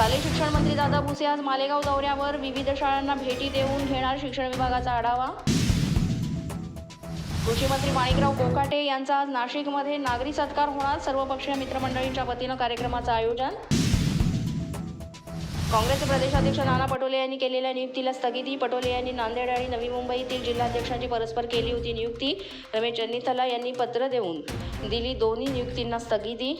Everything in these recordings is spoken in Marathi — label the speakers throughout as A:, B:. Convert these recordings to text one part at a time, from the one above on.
A: शालेय शिक्षणमंत्री दादा भुसे आज मालेगाव दौऱ्यावर विविध शाळांना भेटी देऊन घेणार शिक्षण विभागाचा आढावा. कृषी मंत्री माणिकराव कोकाटे यांचा आज नाशिकमध्ये नागरी सत्कार होणार सर्वपक्षीय मित्रमंडळींच्या वतीनं कार्यक्रमाचं आयोजन. काँग्रेसचे प्रदेशाध्यक्ष नाना पटोले यांनी केलेल्या नियुक्तीला स्थगिती पटोले यांनी नांदेड आणि नवी मुंबईतील जिल्हाध्यक्षांची परस्पर केली होती नियुक्ती. रमेश चन्नीथला यांनी पत्र देऊन दिली दोन्ही नियुक्तींना स्थगिती.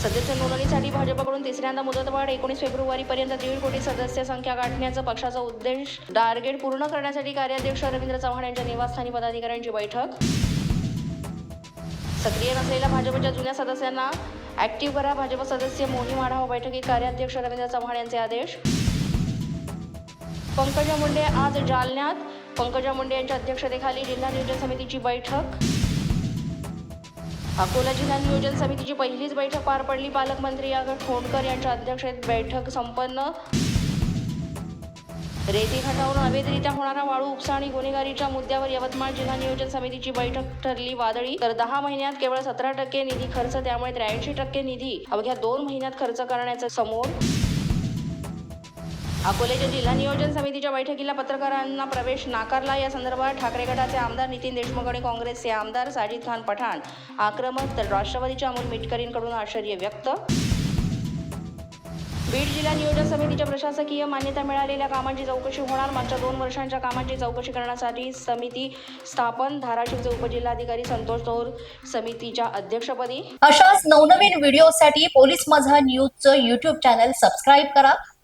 A: सदस्य नोंदणीसाठी भाजपकडून तिसऱ्यांदा मुदतवाढ एकोणीस फेब्रुवारीपर्यंत दीड कोटी सदस्य संख्या गाठण्याचा पक्षाचा उद्देश टार्गेट पूर्ण करण्यासाठी कार्याध्यक्ष रवींद्र चव्हाण यांच्या निवासस्थानी पदाधिकाऱ्यांची बैठक. सक्रिय नसलेल्या भाजपच्या जुन्या सदस्यांना ऍक्टिव्ह करा भाजप सदस्य मोहीम आढावा बैठकीत कार्याध्यक्ष रवींद्र चव्हाण यांचे आदेश. पंकजा मुंडे आज जालन्यात. पंकजा मुंडे यांच्या अध्यक्षतेखाली जिल्हा नियोजन समितीची बैठक. अकोला जिल्हा नियोजन समितीची पहिलीच बैठक पार पडली. पालकमंत्री यागड खोंडकर यांच्या अध्यक्षतेत बैठक संपन्न. रेती खटावरून अवैधरित्या होणारा वाळू उपसा आणि गुन्हेगारीच्या मुद्द्यावर यवतमाळ जिल्हा नियोजन समितीची बैठक ठरली. वादळी तर दहा महिन्यात केवळ सतरा टक्के निधी खर्च त्यामुळे त्र्याऐंशी टक्के निधी अवघ्या दोन महिन्यात खर्च करण्याचं समोर अकोल्याच्या जिल्हा नियोजन समितीच्या बैठकीला पत्रकारांना प्रवेश नाकारला. या संदर्भात ठाकरे गटाचे आमदार नितीन देशमुख आणि काँग्रेसचे आमदार साजिद खान पठाण आक्रमक तर राष्ट्रवादीच्या अमोल मिटकरींकडून आश्चर्य व्यक्त. बीड जिल्हा नियोजन समितीच्या प्रशासकीय मान्यता मिळालेल्या कामांची चौकशी होणार. मागच्या दोन वर्षांच्या कामांची चौकशी करण्यासाठी समिती स्थापन. धाराशिवचे उपजिल्हाधिकारी संतोष तोर समितीच्या अध्यक्षपदी.
B: अशाच नवनवीन व्हिडिओसाठी पोलीस माझा न्यूजचं युट्यूब चॅनल सबस्क्राईब करा.